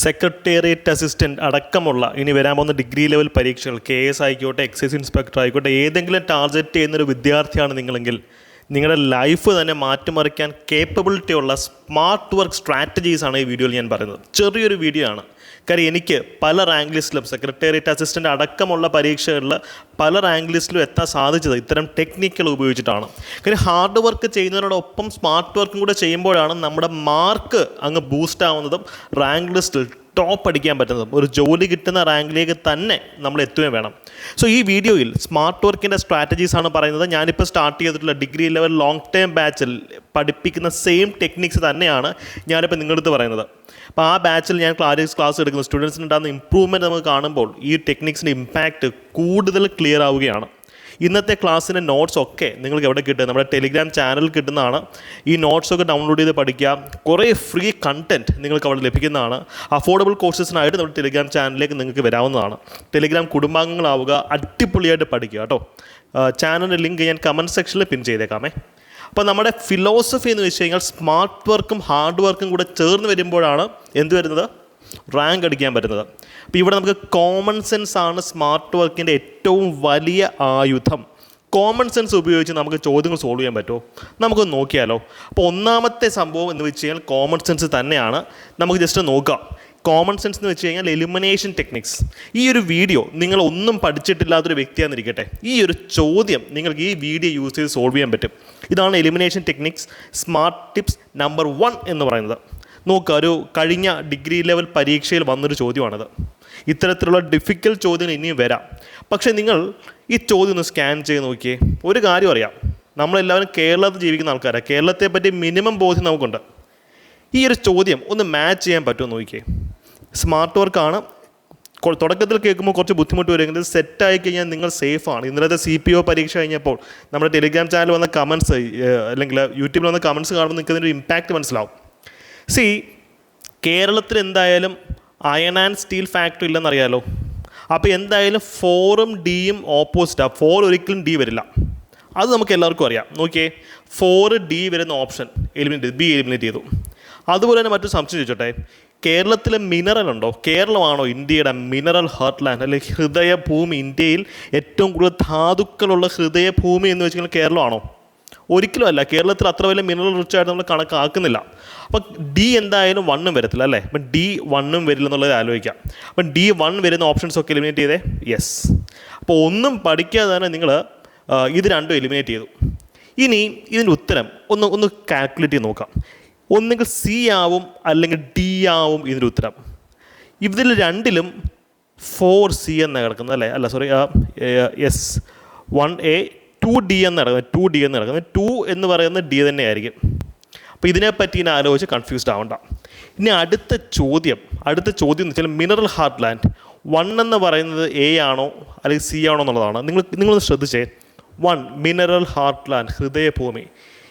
Secretariat assistant അടക്കമുള്ള ഇനി വരാൻ പോകുന്ന ഡിഗ്രി ലെവൽ പരീക്ഷകൾ കെ എസ് ആയിക്കോട്ടെ എക്സൈസ് ഇൻസ്പെക്ടർ ആയിക്കോട്ടെ ഏതെങ്കിലും ടാർഗറ്റ് ചെയ്യുന്നൊരു വിദ്യാർത്ഥിയാണ് നിങ്ങളെങ്കിൽ നിങ്ങളുടെ ലൈഫ് തന്നെ മാറ്റിമറിക്കാൻ കേപ്പബിലിറ്റി ഉള്ള സ്മാർട്ട് വർക്ക് സ്ട്രാറ്റജീസ് ആണ് ഈ വീഡിയോയിൽ ഞാൻ പറയുന്നത്. ചെറിയൊരു വീഡിയോ ആണ്. കാര്യം എനിക്ക് പല റാങ്ക് ലിസ്റ്റിലും സെക്രട്ടേറിയറ്റ് അസിസ്റ്റന്റ് അടക്കമുള്ള പരീക്ഷകളിൽ പല റാങ്ക് ലിസ്റ്റിലും എത്താൻ സാധിച്ചത് ഇത്തരം ടെക്നിക്കുകൾ ഉപയോഗിച്ചിട്ടാണ്. കാര്യം ഹാർഡ് വർക്ക് ചെയ്യുന്നതിനോടൊപ്പം സ്മാർട്ട് വർക്കും കൂടെ ചെയ്യുമ്പോഴാണ് നമ്മുടെ മാർക്ക് അങ്ങ് ബൂസ്റ്റ് ആവുന്നതും റാങ്ക് ലിസ്റ്റിൽ ടോപ്പ് അടിക്കാൻ പറ്റുന്നതും. ഒരു ജോലി കിട്ടുന്ന റാങ്കിലേക്ക് തന്നെ നമ്മൾ എത്തുകയും വേണം. സോ ഈ വീഡിയോയിൽ സ്മാർട്ട് വർക്കിന്റെ സ്ട്രാറ്റജീസ് ആണ് പറയുന്നത്. ഞാനിപ്പോൾ സ്റ്റാർട്ട് ചെയ്തിട്ടുള്ള ഡിഗ്രി ലെവൽ ലോങ് ടേം ബാച്ചിൽ പഠിപ്പിക്കുന്ന സെയിം ടെക്നിക്സ് തന്നെയാണ് ഞാനിപ്പോൾ നിങ്ങളുടെ അടുത്ത് പറയുന്നത്. അപ്പോൾ ആ ബാച്ചിൽ ഞാൻ ക്ലാരിക്സ് ക്ലാസ് എടുക്കുന്ന സ്റ്റുഡൻസിന് ഉണ്ടാകുന്ന ഇമ്പ്രൂവ്മെന്റ് നമുക്ക് കാണുമ്പോൾ ഈ ടെക്നിക്സിന്റെ ഇമ്പാക്റ്റ് കൂടുതൽ ക്ലിയർ ആവുകയാണ്. ഇന്നത്തെ ക്ലാസ്സിന്റെ നോട്ട്സ് ഒക്കെ നിങ്ങൾക്ക് എവിടെ കിട്ടുക? നമ്മുടെ ടെലിഗ്രാം ചാനലിൽ കിട്ടുന്നതാണ്. ഈ നോട്ട്സൊക്കെ ഡൗൺലോഡ് ചെയ്ത് പഠിക്കുക. കുറേ ഫ്രീ കണ്ടന്റ് നിങ്ങൾക്ക് അവിടെ ലഭിക്കുന്നതാണ്. അഫോർഡബിൾ കോഴ്സസിനായിട്ട് നമ്മുടെ ടെലിഗ്രാം ചാനലിലേക്ക് നിങ്ങൾക്ക് വരാവുന്നതാണ്. ടെലിഗ്രാം കുടുംബാംഗങ്ങളാവുക അടിപൊളിയായിട്ട് പഠിക്കുക കേട്ടോ. ചാനലിന്റെ ലിങ്ക് ഞാൻ കമന്റ് സെക്ഷനിൽ പിൻ ചെയ്തേക്കാമേ. അപ്പോൾ നമ്മുടെ ഫിലോസഫി എന്ന് വെച്ച് കഴിഞ്ഞാൽ സ്മാർട്ട് വർക്കും ഹാർഡ് വർക്കും കൂടെ ചേർന്ന് വരുമ്പോഴാണ് എന്ത് വരുന്നത്? റാങ്ക് അടിക്കാൻ പറ്റുന്നത്. അപ്പോൾ ഇവിടെ നമുക്ക് കോമൺ സെൻസ് ആണ് സ്മാർട്ട് വർക്കിന്റെ ഏറ്റവും വലിയ ആയുധം. കോമൺ സെൻസ് ഉപയോഗിച്ച് നമുക്ക് ചോദ്യങ്ങൾ സോൾവ് ചെയ്യാൻ പറ്റുമോ? നമുക്ക് നോക്കിയാലോ. അപ്പോൾ ഒന്നാമത്തെ സംഭവം എന്ന് വെച്ച് കഴിഞ്ഞാൽ കോമൺ സെൻസ് തന്നെയാണ്. നമുക്ക് ജസ്റ്റ് നോക്കാം. കോമൺ സെൻസ് എന്ന് വെച്ച് കഴിഞ്ഞാൽ എലിമിനേഷൻ ടെക്നിക്സ് ഈ ഒരു വീഡിയോ നിങ്ങൾ ഒന്നും പഠിച്ചിട്ടില്ലാത്തൊരു വ്യക്തിയാണെന്നിരിക്കട്ടെ ഈ ഒരു ചോദ്യം നിങ്ങൾക്ക് ഈ വീഡിയോ യൂസ് ചെയ്ത് സോൾവ് ചെയ്യാൻ പറ്റും. ഇതാണ് elimination techniques smart tips number one എന്ന് പറയുന്നത്. നോക്കുക ഒരു കഴിഞ്ഞ ഡിഗ്രി ലെവൽ പരീക്ഷയിൽ വന്നൊരു ചോദ്യമാണത്. ഇത്തരത്തിലുള്ള ഡിഫിക്കൽട്ട് ചോദ്യങ്ങൾ ഇനിയും വരാം. പക്ഷേ നിങ്ങൾ ഈ ചോദ്യം ഒന്ന് സ്കാൻ ചെയ്ത് നോക്കിയേ. ഒരു കാര്യം അറിയാം. നമ്മളെല്ലാവരും കേരളത്തിൽ ജീവിക്കുന്ന ആൾക്കാരാണ് കേരളത്തെ പറ്റി മിനിമം ബോധ്യം നമുക്കുണ്ട്. ഈ ഒരു ചോദ്യം ഒന്ന് മാച്ച് ചെയ്യാൻ പറ്റുമോ നോക്കിയേ. സ്മാർട്ട് വർക്കാണ്. തുടക്കത്തിൽ കേൾക്കുമ്പോൾ കുറച്ച് ബുദ്ധിമുട്ട് വരുമെങ്കിലും സെറ്റ് ആയി കഴിഞ്ഞാൽ നിങ്ങൾ സേഫാണ്. ഇന്നലത്തെ സി പി ഒ പരീക്ഷ കഴിഞ്ഞപ്പോൾ നമ്മുടെ ടെലിഗ്രാം ചാനൽ വന്ന കമൻസ് അല്ലെങ്കിൽ യൂട്യൂബിൽ വന്ന കമൻസ് കാണുമ്പോൾ നിങ്ങൾക്ക് അതിന്റെ ഒരു ഇമ്പാക്റ്റ് മനസ്സിലാവും. സി കേരളത്തിൽ എന്തായാലും അയൺ ആൻഡ് സ്റ്റീൽ ഫാക്ടറി ഇല്ലെന്നറിയാലോ? അപ്പോൾ എന്തായാലും ഫോറും ഡിയും ഓപ്പോസിറ്റാണ് ഫോർ ഒരിക്കലും ഡി വരില്ല. അത് നമുക്ക് എല്ലാവർക്കും അറിയാം. നോക്കിയേ ഫോർ ഡി വരുന്ന ഓപ്ഷൻ എലിമിനേറ്റ് ബി എലിമിനേറ്റ് ചെയ്തു. അതുപോലെ തന്നെ മറ്റൊരു സംശയം ചോദിച്ചോട്ടെ? കേരളത്തിലെ മിനറൽ ഉണ്ടോ? കേരളമാണോ ഇന്ത്യയുടെ മിനറൽ ഹെർട്ട്ലാൻഡ് അല്ലെങ്കിൽ ഹൃദയഭൂമി ഇന്ത്യയിൽ ഏറ്റവും കൂടുതൽ ധാതുക്കളുള്ള ഹൃദയഭൂമി എന്ന് വെച്ചാൽ കേരളമാണോ? ഒരിക്കലും അല്ല. കേരളത്തിൽ അത്ര വലിയ മിനറൽ റിച്ച് ആയിട്ട് നമ്മൾ കണക്കാക്കുന്നില്ല. അപ്പം ഡി എന്തായാലും വണ്ണും വരത്തില്ല അല്ലേ? അപ്പം ഡി വണ്ണും വരില്ല എന്നുള്ളത് ആലോചിക്കാം. അപ്പം ഡി വൺ വരുന്ന ഓപ്ഷൻസ് ഒക്കെ എലിമിനേറ്റ് ചെയ്തേ? യെസ് അപ്പോൾ ഒന്നും പഠിക്കാതെ തന്നെ നിങ്ങൾ ഇത് രണ്ടും എലിമിനേറ്റ് ചെയ്തു. ഇനി ഇതിന്റെ ഉത്തരം ഒന്ന് ഒന്ന് കാൽക്കുലേറ്റ് ചെയ്ത് നോക്കാം. ഒന്നുകിൽ സി ആവും അല്ലെങ്കിൽ ഡി ആവും ഇതിന്റെ ഉത്തരം. ഇതിൽ രണ്ടിലും ഫോർ സി എന്ന് കിടക്കുന്നത് അല്ലേ? അല്ല sorry S one A two D എന്ന് കിടക്കുന്നത്. ടു ഡി എന്ന് കിടക്കുന്നത്. ടു എന്ന് പറയുന്നത് ഡി തന്നെയായിരിക്കും. അപ്പോൾ ഇതിനെപ്പറ്റി ഇനി ആലോചിച്ച് കൺഫ്യൂസ്ഡ് ആവണ്ട. ഇനി അടുത്ത ചോദ്യം. അടുത്ത ചോദ്യം എന്ന് വെച്ചാൽ മിനറൽ ഹാർട്ട് ലാൻഡ് വൺ എന്ന് പറയുന്നത് എ ആണോ അല്ലെങ്കിൽ സി ആണോ എന്നുള്ളതാണ്. നിങ്ങൾ നിങ്ങളൊന്ന് ശ്രദ്ധിച്ചേ. വൺ മിനറൽ ഹാർട്ട് ലാൻഡ് ഹൃദയഭൂമി.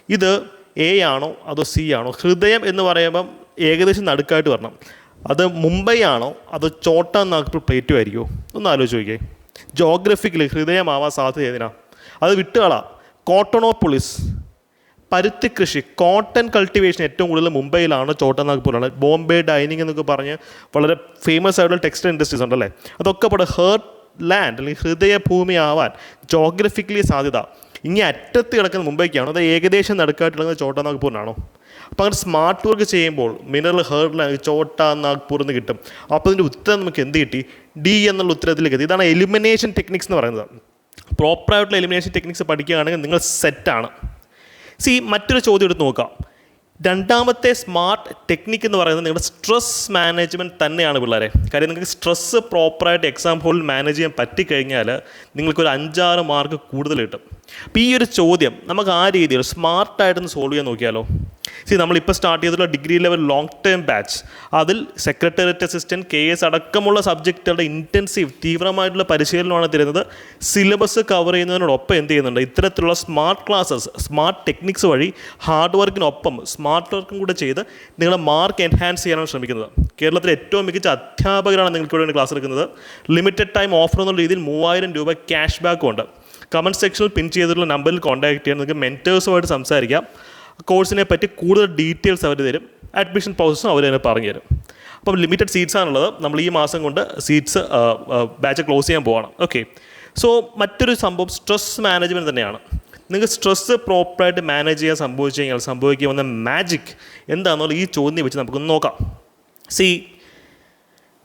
ഇത് എ ആണോ അതോ സി ആണോ? ഹൃദയം എന്ന് പറയുമ്പം ഏകദേശം നടുക്കായിട്ട് വരണം. അത് മുംബൈ ആണോ? അതോ ചോട്ട നാഗ്പൂർ പ്ലേറ്റും ആയിരിക്കുമോ ഒന്ന് ആലോചിച്ച് നോക്കിയേ. ജോഗ്രഫിക്കലി ഹൃദയമാവാൻ സാധ്യത ഏതിനാ? അത് വിട്ടുകളാ. കോട്ടണോപ്പൊളിസ് പരുത്തി കൃഷി. കോട്ടൺ കൾട്ടിവേഷൻ ഏറ്റവും കൂടുതൽ മുംബൈയിലാണ് ചോട്ടനാഗ്പൂരാണ് ബോംബെ ഡൈനിങ് എന്നൊക്കെ പറഞ്ഞ് വളരെ ഫേമസ് ആയിട്ടുള്ള ടെക്സ്റ്റൈൽ ഇൻഡസ്ട്രീസ് ഉണ്ടല്ലേ? അതൊക്കെ ഇവിടെ ഹേർട്ട് ലാൻഡ് അല്ലെങ്കിൽ ഹൃദയഭൂമി ആവാൻ ജോഗ്രഫിക്കലി സാധ്യത. ഇനി അറ്റത്ത് കിടക്കുന്ന മുംബൈക്കാണോ. അത് ഏകദേശം നടുക്കായിട്ട് ചോട്ട നാഗ്പൂരിനാണോ? അപ്പോൾ അങ്ങനെ സ്മാർട്ട് വർക്ക് ചെയ്യുമ്പോൾ മിനറൽ ഹേർഡിൽ ചോട്ടാ നാഗ്പൂർ എന്ന് കിട്ടും. അപ്പോൾ അതിന്റെ ഉത്തരം നമുക്ക് എന്ത് കിട്ടി? ഡി എന്നുള്ള ഉത്തരത്തിലേക്ക് എത്തി. ഇതാണ് എലിമിനേഷൻ ടെക്നിക്സ് എന്ന് പറയുന്നത്. പ്രോപ്പറായിട്ടുള്ള എലിമിനേഷൻ ടെക്നിക്സ് പഠിക്കുകയാണെങ്കിൽ നിങ്ങൾ സെറ്റാണ് സി മറ്റൊരു ചോദ്യം എടുത്ത് നോക്കാം. രണ്ടാമത്തെ സ്മാർട്ട് ടെക്നിക്ക് എന്ന് പറയുന്നത് നിങ്ങളുടെ സ്ട്രെസ് മാനേജ്മെന്റ് തന്നെയാണ് പിള്ളേരെ. കാര്യം നിങ്ങൾക്ക് സ്ട്രെസ്സ് പ്രോപ്പറായിട്ട് എക്സാം ഹോളിൽ മാനേജ് ചെയ്യാൻ പറ്റിക്കഴിഞ്ഞാൽ നിങ്ങൾക്കൊരു അഞ്ചാറ് മാർക്ക് കൂടുതൽ കിട്ടും. അപ്പോൾ ഈ ഒരു ചോദ്യം നമുക്ക് ആ രീതിയിൽ സ്മാർട്ടായിട്ടൊന്ന് സോൾവ് ചെയ്യാൻ നോക്കിയാലോ? സി നമ്മളിപ്പോൾ സ്റ്റാർട്ട് ചെയ്തിട്ടുള്ള degree level long term batch അതിൽ സെക്രട്ടേറിയറ്റ് അസിസ്റ്റന്റ് കെ എസ് അടക്കമുള്ള സബ്ജക്റ്റുകളുടെ ഇന്റൻസീവ് തീവ്രമായിട്ടുള്ള പരിശീലനമാണ് തരുന്നത്. സിലബസ് കവർ ചെയ്യുന്നതിനോടൊപ്പം എന്ത് ചെയ്യുന്നുണ്ട്? ഇത്തരത്തിലുള്ള സ്മാർട്ട് ക്ലാസ്സസ് സ്മാർട്ട് ടെക്നിക്സ് വഴി ഹാർഡ് വർക്കിനൊപ്പം സ്മാർട്ട് വർക്കും കൂടെ ചെയ്ത് നിങ്ങളുടെ മാർക്ക് എൻഹാൻസ് ചെയ്യാനാണ് ശ്രമിക്കുന്നത്. കേരളത്തിലെ ഏറ്റവും മികച്ച അധ്യാപകരാണ് നിങ്ങൾക്ക് ഇവിടെ ക്ലാസ് എടുക്കുന്നത്. ലിമിറ്റഡ് ടൈം ഓഫർ എന്നുള്ള രീതിയിൽ മൂവായിരം രൂപ ക്യാഷ് ബാക്കും ഉണ്ട്. കമന്റ് സെക്ഷനിൽ പിൻ ചെയ്തിട്ടുള്ള നമ്പറിൽ കോൺടാക്ട് ചെയ്യാൻ നിങ്ങൾക്ക് മെന്റേഴ്സുമായിട്ട് സംസാരിക്കാം. കോഴ്സിനെ പറ്റി കൂടുതൽ ഡീറ്റെയിൽസ് അവർ തരും. അഡ്മിഷൻ പ്രോസസ്സും അവർ തന്നെ പറഞ്ഞു തരും. അപ്പം ലിമിറ്റഡ് സീറ്റ്സ് ആണുള്ളത്. നമ്മൾ ഈ മാസം കൊണ്ട് സീറ്റ്സ് ബാച്ച് ക്ലോസ് ചെയ്യാൻ പോവാണ്. ഓക്കെ സോ മറ്റൊരു സംഭവം സ്ട്രെസ് മാനേജ്മെന്റ് തന്നെയാണ്. നിങ്ങൾക്ക് സ്ട്രെസ്സ് പ്രോപ്പറായിട്ട് മാനേജ് ചെയ്യാൻ സംഭവിച്ചു കഴിഞ്ഞാൽ സംഭവിക്കുന്ന മാജിക് എന്താണെന്നുള്ള ഈ ചോദ്യം വെച്ച് നമുക്കൊന്ന് നോക്കാം. സി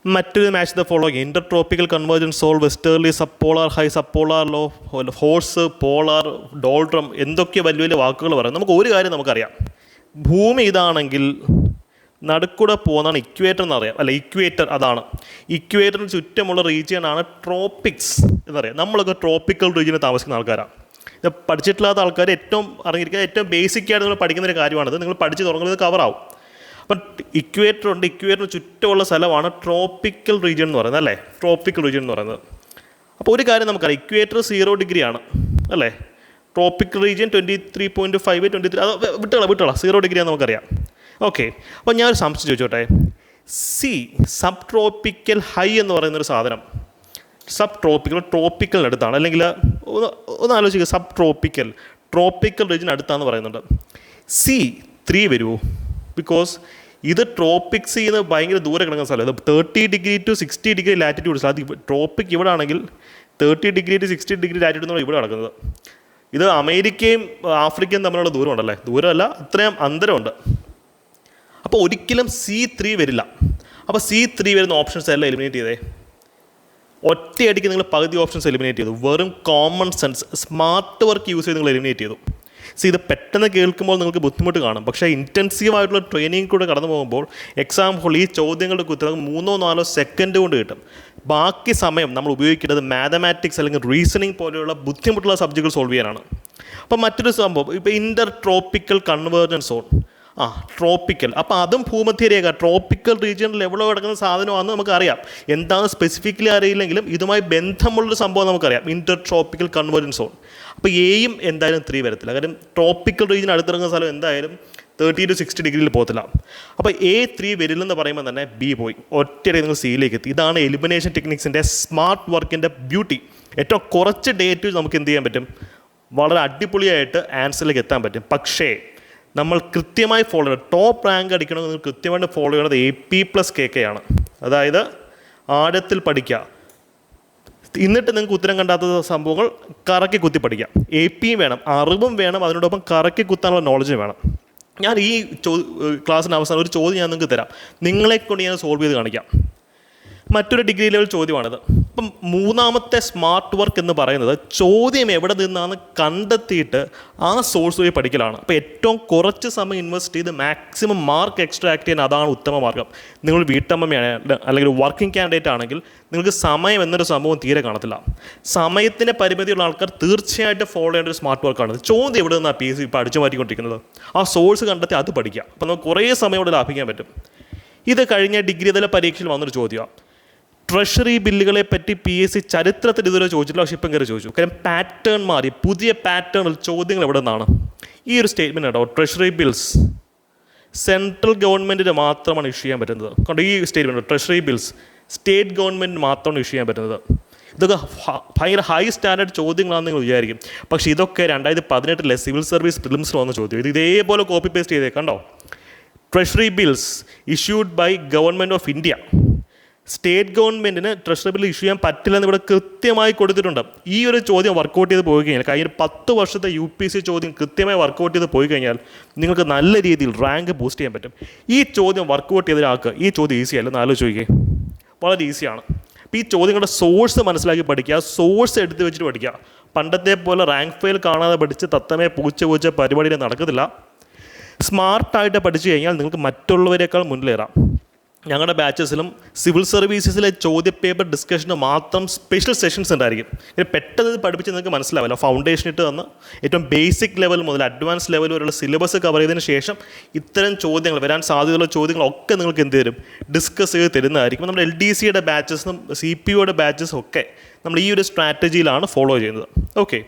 മറ്റൊരു match the follow intertropical convergence zone westerly subpolar high subpolar low horse polar doldrum എന്തൊക്കെ വലിയ വലിയ വാക്കുകൾ പറയാം. നമുക്ക് ഒരു കാര്യം നമുക്കറിയാം. ഭൂമി ഇതാണെങ്കിൽ നടുക്കൂടെ പോകുന്നതാണ് ഇക്വേറ്റർ എന്നറിയാം. അല്ല ഇക്വേറ്റർ അതാണ്. ഇക്വേറ്ററിന് ചുറ്റുമുള്ള റീജിയനാണ് ട്രോപ്പിക്സ് എന്നറിയാം. നമ്മളൊക്കെ ട്രോപ്പിക്കൽ റീജിയനിൽ താമസിക്കുന്ന ആൾക്കാരാണ്. ഇത് പഠിച്ചിട്ടില്ലാത്ത ആൾക്കാർ ഏറ്റവും അറിഞ്ഞിരിക്കുക ഏറ്റവും ബേസിക്കായിട്ട് നിങ്ങൾ പഠിക്കുന്ന ഒരു കാര്യമാണിത്. നിങ്ങൾ പഠിച്ച് തുടങ്ങുന്നത് കവറാവും അപ്പം ഇക്വേറ്റർ ഉണ്ട്. ഇക്വേറ്ററിന് ചുറ്റുമുള്ള സ്ഥലമാണ് ട്രോപ്പിക്കൽ റീജിയൻ എന്ന് പറയുന്നത് അല്ലേ? ട്രോപ്പിക്കൽ റീജിയൻ എന്ന് പറയുന്നത്. അപ്പോൾ ഒരു കാര്യം നമുക്കറിയാം. ഇക്വേറ്റർ സീറോ ഡിഗ്രി ആണ് അല്ലേ? Tropical region twenty three point five twenty three അത് വിട്ടോളാം വിട്ടോളാം. സീറോ ഡിഗ്രി ആണെന്ന് നമുക്കറിയാം. ഓക്കെ അപ്പോൾ ഞാൻ ഒരു സംശയം ചോദിച്ചോട്ടെ? സി സബ് ട്രോപ്പിക്കൽ ഹൈ എന്ന് പറയുന്നൊരു സാധനം സബ് ട്രോപ്പിക്കൽ ട്രോപ്പിക്കലിന് അടുത്താണ്. അല്ലെങ്കിൽ ഒന്ന് ഒന്ന് ആലോചിക്കുക സബ് ട്രോപ്പിക്കൽ ട്രോപ്പിക്കൽ റീജിയൻ അടുത്താന്ന് പറയുന്നുണ്ട്. സി ത്രീ വരുമോ ബിക്കോസ് ഇത് ട്രോപ്പിക്സ് ചെയ്ത് ഭയങ്കര ദൂരെ കിടക്കുന്ന സ്ഥലം. Thirty degree to sixty degree latitude അത് ട്രോപ്പിക് ഇവിടെ ആണെങ്കിൽ thirty degree to sixty degree latitude ഇവിടെ നടക്കുന്നത്. ഇത് അമേരിക്കയും ആഫ്രിക്കയും തമ്മിലുള്ള ദൂരമുണ്ടല്ലേ? ദൂരമല്ല അത്രയും അന്തരമുണ്ട്. അപ്പോൾ ഒരിക്കലും സി ത്രീ വരില്ല. അപ്പോൾ സി ത്രീ വരുന്ന ഓപ്ഷൻസ് എല്ലാം എലിമിനേറ്റ് ചെയ്തേ. ഒറ്റയടിക്ക് നിങ്ങൾ പകുതി ഓപ്ഷൻസ് എലിമിനേറ്റ് ചെയ്തു. വെറും common sense smart work use ചെയ്ത് നിങ്ങൾ എലിമിനേറ്റ് ചെയ്തു. സോ ഇത് പെട്ടെന്ന് കേൾക്കുമ്പോൾ നിങ്ങൾക്ക് ബുദ്ധിമുട്ട് കാണും. പക്ഷേ ഇന്റൻസീവ് ആയിട്ടുള്ള ട്രെയിനിങ് കൂടെ കടന്നു പോകുമ്പോൾ എക്സാം ഹോൾ ഈ ചോദ്യങ്ങളുടെ ഉത്തരം മൂന്നോ നാലോ സെക്കൻഡ് കൊണ്ട് കിട്ടും. ബാക്കി സമയം നമ്മൾ ഉപയോഗിക്കേണ്ടത് മാത്തമാറ്റിക്സ് അല്ലെങ്കിൽ റീസണിങ് പോലെയുള്ള ബുദ്ധിമുട്ടുള്ള സബ്ജക്റ്റുകൾ സോൾവ് ചെയ്യാനാണ്. അപ്പോൾ മറ്റൊരു സംഭവം ഇപ്പോൾ ഇന്റർ ട്രോപ്പിക്കൽ കൺവേർജൻസ് സോൺ ആ ട്രോപ്പിക്കൽ അപ്പോൾ അതും ഭൂമധ്യരേഖ. ട്രോപ്പിക്കൽ റീജിയനിൽ എവിടെ കിടക്കുന്ന സാധനമാണെന്ന് നമുക്കറിയാം. എന്താണ് സ്പെസിഫിക്കലി അറിയില്ലെങ്കിലും ഇതുമായി ബന്ധമുള്ളൊരു സംഭവം നമുക്കറിയാം. ഇന്റർ ട്രോപ്പിക്കൽ കൺവെർജൻസ് സോൺ അപ്പോൾ എയും എന്തായാലും ത്രീ വരത്തില്ല. കാര്യം ട്രോപ്പിക്കൽ റീജിയൻ അടുത്തിറങ്ങുന്ന സ്ഥലം എന്തായാലും തേർട്ടി ടു സിക്സ്റ്റി ഡിഗ്രിയിൽ പോകത്തില്ല. അപ്പോൾ എ ത്രീ വരില്ലെന്ന് പറയുമ്പോൾ തന്നെ ബി പോയി. ഒറ്റയടി നിങ്ങൾ സിയിലേക്ക് എത്തി. ഇതാണ് എലിമിനേഷൻ ടെക്നിക്സിന്റെ സ്മാർട്ട് വർക്കിന്റെ ബ്യൂട്ടി ഏറ്റവും കുറച്ച് ഡേറ്റ് നമുക്ക് എന്ത് ചെയ്യാൻ പറ്റും? വളരെ അടിപൊളിയായിട്ട് ആൻസറിലേക്ക് എത്താൻ പറ്റും. പക്ഷേ നമ്മൾ കൃത്യമായി ഫോളോ ചെയ്യണം. ടോപ്പ് റാങ്ക് അടിക്കണമെങ്കിൽ കൃത്യമായിട്ട് ഫോളോ ചെയ്യണത് A P plus K K ആണ്. അതായത് ആഴത്തിൽ പഠിക്കുക. എന്നിട്ട് നിങ്ങൾക്ക് ഉത്തരം കണ്ടാത്ത സംഭവങ്ങൾ കറക്കി കുത്തി പഠിക്കാം. എ പിയും വേണം അറിവും വേണം അതിനോടൊപ്പം കറക്കി കുത്താനുള്ള നോളജും വേണം. ഞാൻ ഈ ചോ ക്ലാസ്സിന് അവസാനം ഒരു ചോദ്യം ഞാൻ നിങ്ങൾക്ക് തരാം. നിങ്ങളെ കൊണ്ട് ഞാൻ സോൾവ് ചെയ്ത് കാണിക്കാം. മറ്റൊരു ഡിഗ്രി ലെവൽ ചോദ്യമാണിത്. അപ്പം മൂന്നാമത്തെ സ്മാർട്ട് വർക്ക് എന്ന് പറയുന്നത് ചോദ്യം എവിടെ നിന്നാണ് കണ്ടെത്തിയിട്ട് ആ സോഴ്സ് വഴി പഠിക്കലാണ്. അപ്പോൾ ഏറ്റവും കുറച്ച് സമയം ഇൻവെസ്റ്റ് ചെയ്ത് മാക്സിമം മാർക്ക് എക്സ്ട്രാക്ട് ചെയ്യാൻ അതാണ് ഉത്തമ മാർഗം. നിങ്ങൾ വീട്ടമ്മയാണ് അല്ലെങ്കിൽ വർക്കിംഗ് കാൻഡിഡേറ്റ് ആണെങ്കിൽ നിങ്ങൾക്ക് സമയം എന്നൊരു സംഭവം തീരെ കാണത്തില്ല. സമയത്തിന്റെ പരിമിതിയുള്ള ആൾക്കാർ തീർച്ചയായിട്ടും ഫോളോ ചെയ്യേണ്ട ഒരു സ്മാർട്ട് വർക്കാണ് ചോദ്യം എവിടെ നിന്നാണ് പി എസ് ഇപ്പോൾ അടിച്ചു മാറ്റിക്കൊണ്ടിരിക്കുന്നത്? ആ സോഴ്സ് കണ്ടെത്തി അത് പഠിക്കുക. അപ്പോൾ നമുക്ക് കുറേ സമയം ഇവിടെ ലാഭിക്കാൻ പറ്റും. ഇത് കഴിഞ്ഞ ഡിഗ്രി തല പരീക്ഷയിൽ വന്നൊരു ചോദ്യമാണ് ട്രഷറി ബില്ലുകളെ പറ്റി പി എസ് സി ചരിത്രത്തിൽ ഇതുവരെ ചോദിച്ചിട്ടില്ല. പക്ഷേ ഇപ്പം കയറി ചോദിച്ചു. കാര്യം പാറ്റേൺ മാറി. പുതിയ പാറ്റേണിൽ ചോദ്യങ്ങൾ എവിടെ നിന്നാണ്? ഈ ഒരു സ്റ്റേറ്റ്മെന്റ് കേട്ടോ ട്രഷറി ബിൽസ് സെൻട്രൽ ഗവൺമെന്റിന് മാത്രമാണ് ഇഷ്യൂ ചെയ്യാൻ പറ്റുന്നത്. കണ്ടോ ഈ സ്റ്റേറ്റ്മെന്റ് ട്രഷറി ബിൽസ് സ്റ്റേറ്റ് ഗവൺമെന്റിന് മാത്രമാണ് ഇഷ്യൂ ചെയ്യാൻ പറ്റുന്നത്. ഇതൊക്കെ ഭയങ്കര ഹൈ സ്റ്റാൻഡേർഡ് ചോദ്യങ്ങളാണെന്ന് നിങ്ങൾ വിചാരിക്കും. പക്ഷേ ഇതൊക്കെ രണ്ടായിരത്തി പതിനെട്ടിലെ സിവിൽ സർവീസ് പ്രിലിംസിൽ വന്ന ചോദ്യം. ഇത് ഇതേപോലെ കോപ്പി പേസ്റ്റ് ചെയ്തേ. കണ്ടോ? Treasury bills issued by government of India state ഗവൺമെന്റിന് ട്രഷറി ബിൽ ഇഷ്യൂ ചെയ്യാൻ പറ്റില്ലെന്ന് ഇവിടെ കൃത്യമായി കൊടുത്തിട്ടുണ്ട്. ഈ ഒരു ചോദ്യം വർക്കൗട്ട് ചെയ്ത് പോയി കഴിഞ്ഞാൽ കഴിഞ്ഞ പത്ത് വർഷത്തെ യു പി സി ചോദ്യം കൃത്യമായി വർക്കൗട്ട് ചെയ്ത് പോയി കഴിഞ്ഞാൽ നിങ്ങൾക്ക് നല്ല രീതിയിൽ റാങ്ക് ബൂസ്റ്റ് ചെയ്യാൻ പറ്റും. ഈ ചോദ്യം വർക്കൗട്ട് ചെയ്ത ഒരാൾക്ക് ഈ ചോദ്യം ഈസി അല്ലെന്ന് ചോദിക്കേ വളരെ ഈസിയാണ് അപ്പോൾ ഈ ചോദ്യങ്ങളുടെ സോഴ്സ് മനസ്സിലാക്കി പഠിക്കുക സോഴ്സ് എടുത്ത് വെച്ചിട്ട് പഠിക്കുക. പണ്ടത്തെ പോലെ റാങ്ക് ഫെയിൽ കാണാതെ പഠിച്ച് തത്തമേ പൂച്ച പൂച്ച പരിപാടിയിൽ നടക്കത്തില്ല. സ്മാർട്ടായിട്ട് പഠിച്ചു കഴിഞ്ഞാൽ നിങ്ങൾക്ക് മറ്റുള്ളവരെക്കാൾ മുന്നിലേറാം ഞങ്ങളുടെ ബാച്ചസിലും സിവിൽ സർവീസസിലെ ചോദ്യ പേപ്പർ ഡിസ്കഷന് മാത്രം സ്പെഷ്യൽ സെഷൻസ് ഉണ്ടായിരിക്കും. ഇത് പെട്ടെന്ന് ഇത് പഠിപ്പിച്ച് നിങ്ങൾക്ക് മനസ്സിലാവില്ല. ഫൗണ്ടേഷൻ ഇട്ട് തന്ന് ഏറ്റവും ബേസിക് ലെവൽ മുതൽ അഡ്വാൻസ് ലെവൽ വരെയുള്ള സിലബസ് കവർ ചെയ്തതിന് ശേഷം ഇത്തരം ചോദ്യങ്ങൾ വരാൻ സാധ്യതയുള്ള ചോദ്യങ്ങളൊക്കെ നിങ്ങൾക്ക് എന്ത് തരും? ഡിസ്കസ് ചെയ്ത് തരുന്നതായിരിക്കും. നമ്മുടെ എൽ ഡി സിയുടെ ബാച്ചസും സി പി ബാച്ചസും ഒക്കെ നമ്മൾ ഈ ഒരു സ്ട്രാറ്റജിയിലാണ് ഫോളോ ചെയ്യുന്നത്. ഓക്കെ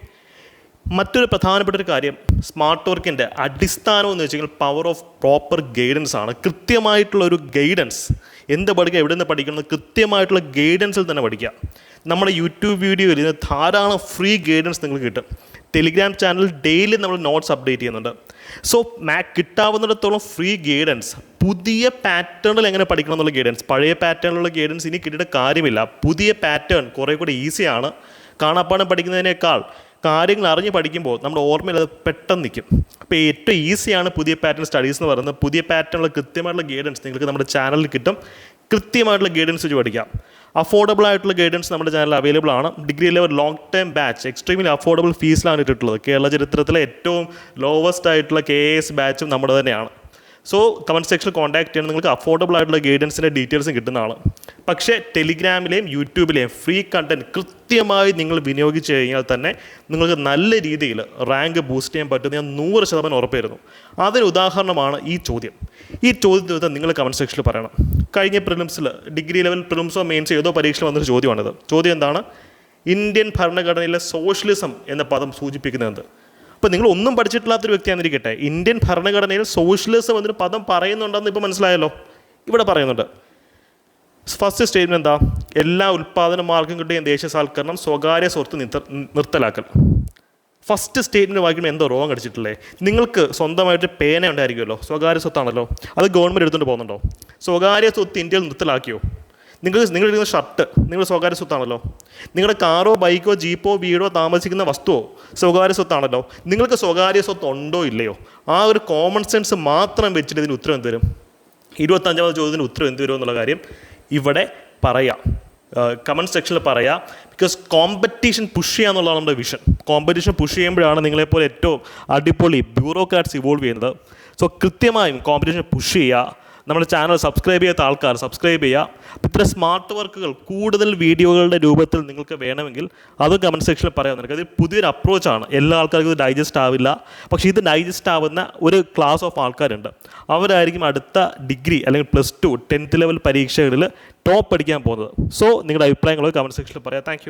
മറ്റൊരു പ്രധാനപ്പെട്ട ഒരു കാര്യം സ്മാർട്ട് വർക്കിന്റെ അടിസ്ഥാനം എന്ന് വെച്ച് കഴിഞ്ഞാൽ പവർ ഓഫ് പ്രോപ്പർ ഗൈഡൻസ് ആണ്. കൃത്യമായിട്ടുള്ള ഒരു ഗൈഡൻസ് എന്ത് പഠിക്കുക എവിടെ നിന്ന് പഠിക്കണം കൃത്യമായിട്ടുള്ള ഗൈഡൻസിൽ തന്നെ പഠിക്കുക. നമ്മുടെ യൂട്യൂബ് വീഡിയോയിൽ ഇതിന് ധാരാളം ഫ്രീ ഗൈഡൻസ് നിങ്ങൾക്ക് കിട്ടും. ടെലിഗ്രാം ചാനൽ ഡെയിലി നമ്മൾ നോട്ട്സ് അപ്ഡേറ്റ് ചെയ്യുന്നുണ്ട്. സോ മാ കിട്ടാവുന്നിടത്തോളം ഫ്രീ ഗൈഡൻസ് പുതിയ പാറ്റേണിൽ എങ്ങനെ പഠിക്കണം എന്നുള്ള ഗൈഡൻസ് പഴയ പാറ്റേണിലുള്ള ഗൈഡൻസ് ഇനി കിട്ടിയിട്ട് കാര്യമില്ല. പുതിയ പാറ്റേൺ കുറേ കൂടി ഈസിയാണ് കാണാപ്പാടം പഠിക്കുന്നതിനേക്കാൾ കാര്യങ്ങൾ അറിഞ്ഞ് പഠിക്കുമ്പോൾ നമ്മുടെ ഓർമ്മയിൽ അത് പെട്ടെന്ന് നിൽക്കും. അപ്പോൾ ഏറ്റവും ഈസിയാണ് പുതിയ പാറ്റേൺ സ്റ്റഡീസ് എന്ന് പറയുന്നത്. പുതിയ പാറ്റേണുള്ള കൃത്യമായിട്ടുള്ള ഗൈഡൻസ് നിങ്ങൾക്ക് നമ്മുടെ ചാനലിൽ കിട്ടും. കൃത്യമായിട്ടുള്ള ഗൈഡൻസ് വെച്ച് പഠിക്കാം. അഫോർഡബിൾ ആയിട്ടുള്ള ഗൈഡൻസ് നമ്മുടെ ചാനലിൽ അവൈലബിൾ ആണ്. Degree level long time batch extremely affordable ഫീസിലാണ് ഇട്ടിട്ടുള്ളത്. കേരള ചരിത്രത്തിലെ ഏറ്റവും ലോവസ്റ്റ് ആയിട്ടുള്ള കെ എസ് ബാച്ചും നമ്മുടെ തന്നെയാണ്. സോ കമന്റ് സെക്ഷനിൽ കോൺടാക്ട് ചെയ്യണം. നിങ്ങൾക്ക് അഫോർഡബിൾ ആയിട്ടുള്ള ഗൈഡൻസിന്റെ ഡീറ്റെയിൽസും കിട്ടുന്നതാണ്. പക്ഷേ ടെലിഗ്രാമിലെയും യൂട്യൂബിലെയും ഫ്രീ കണ്ടന്റ് കൃത്യമായി നിങ്ങൾ വിനിയോഗിച്ച് കഴിഞ്ഞാൽ തന്നെ നിങ്ങൾക്ക് നല്ല രീതിയിൽ റാങ്ക് ബൂസ്റ്റ് ചെയ്യാൻ പറ്റും ഞാൻ നൂറ് ശതമാനം ഉറപ്പായിരുന്നു. അതിന് ഉദാഹരണമാണ് ഈ ചോദ്യം. ഈ ചോദ്യത്തിന് നിങ്ങൾ കമന്റ് സെക്ഷനിൽ പറയണം. കഴിഞ്ഞ പ്രിലിംസിൽ ഡിഗ്രി ലെവൽ പ്രിലിംസോ മെയിൻസോ ഏതോ പരീക്ഷയിൽ വന്നൊരു ചോദ്യമാണിത്. ചോദ്യം എന്താണ്? ഇന്ത്യൻ ഭരണഘടനയിലെ സോഷ്യലിസം എന്ന പദം സൂചിപ്പിക്കുന്നത് അപ്പോൾ നിങ്ങൾ ഒന്നും പഠിച്ചിട്ടില്ലാത്തൊരു വ്യക്തിയാണെന്നിരിക്കട്ടെ ഇന്ത്യൻ ഭരണഘടനയിൽ സോഷ്യലിസം എന്നൊരു പദം പറയുന്നുണ്ടെന്ന് ഇപ്പോൾ മനസ്സിലായല്ലോ? ഇവിടെ പറയുന്നുണ്ട്. ഫസ്റ്റ് സ്റ്റേറ്റ്മെന്റ് എന്താ? എല്ലാ ഉൽപ്പാദന മാർഗം കിട്ടിയ ദേശസാൽക്കരണം സ്വകാര്യ സ്വത്ത് നിർത്തലാക്കൽ. ഫസ്റ്റ് സ്റ്റേറ്റ്മെന്റ് വായിക്കുമ്പോൾ എന്തോ റോങ് അടിച്ചിട്ടില്ലേ? നിങ്ങൾക്ക് സ്വന്തമായിട്ട് പേന ഉണ്ടായിരിക്കുമല്ലോ? സ്വകാര്യ സ്വത്താണല്ലോ. അത് ഗവൺമെന്റ് എടുത്തുകൊണ്ട് പോകുന്നുണ്ടോ? സ്വകാര്യ സ്വത്ത് ഇന്ത്യയിൽ നിർത്തലാക്കിയോ? നിങ്ങൾ നിങ്ങൾ ഇടുന്ന ഷർട്ട് നിങ്ങൾ സ്വകാര്യ സ്വത്താണല്ലോ. നിങ്ങളുടെ കാറോ ബൈക്കോ ജീപ്പോ വീടോ താമസിക്കുന്ന വസ്തുവോ സ്വകാര്യ സ്വത്താണല്ലോ. നിങ്ങൾക്ക് സ്വകാര്യ സ്വത്ത് ഉണ്ടോ ഇല്ലയോ? ആ ഒരു കോമൺ സെൻസ് മാത്രം വെച്ചിട്ട് ഇതിന് ഉത്തരം എന്ത് വരും? ഇരുപത്തഞ്ചാമത് ചോദ്യത്തിന് ഉത്തരം എന്ത് വരും എന്നുള്ള കാര്യം ഇവിടെ പറയാം. കമന്റ് സെക്ഷനിൽ പറയാം. ബിക്കോസ് കോമ്പറ്റീഷൻ പുഷ് ചെയ്യുക എന്നുള്ളതാണ് നമ്മുടെ വിഷൻ കോമ്പറ്റീഷൻ പുഷ് ചെയ്യുമ്പോഴാണ് നിങ്ങളെപ്പോലെ ഏറ്റവും അടിപൊളി ബ്യൂറോക്രാറ്റ്സ് ഇവോൾവ് ചെയ്യുന്നത്. സോ കൃത്യമായും കോമ്പറ്റീഷൻ പുഷ് ചെയ്യുക നമ്മുടെ ചാനൽ സബ്സ്ക്രൈബ് ചെയ്യാത്ത ആൾക്കാർ സബ്സ്ക്രൈബ് ചെയ്യുക. ഇത്ര സ്മാർട്ട് വർക്കുകൾ കൂടുതൽ വീഡിയോകളുടെ രൂപത്തിൽ നിങ്ങൾക്ക് വേണമെങ്കിൽ അത് കമന്റ് സെക്ഷനിൽ പറയാൻ നിനക്ക്. അത് പുതിയൊരു അപ്രോച്ചാണ് എല്ലാ ആൾക്കാർക്കും ഇത് ഡൈജസ്റ്റ് ആവില്ല. പക്ഷേ ഇത് ഡൈജസ്റ്റ് ആവുന്ന ഒരു ക്ലാസ് ഓഫ് ആൾക്കാരുണ്ട്. അവരായിരിക്കും അടുത്ത ഡിഗ്രി അല്ലെങ്കിൽ പ്ലസ് ടു ടെൻത്ത് ലെവൽ പരീക്ഷകളിൽ ടോപ്പ് അടിക്കാൻ പോകുന്നത്. സോ നിങ്ങളുടെ അഭിപ്രായങ്ങൾ കമന്റ് സെക്ഷനിൽ പറയാം. താങ്ക്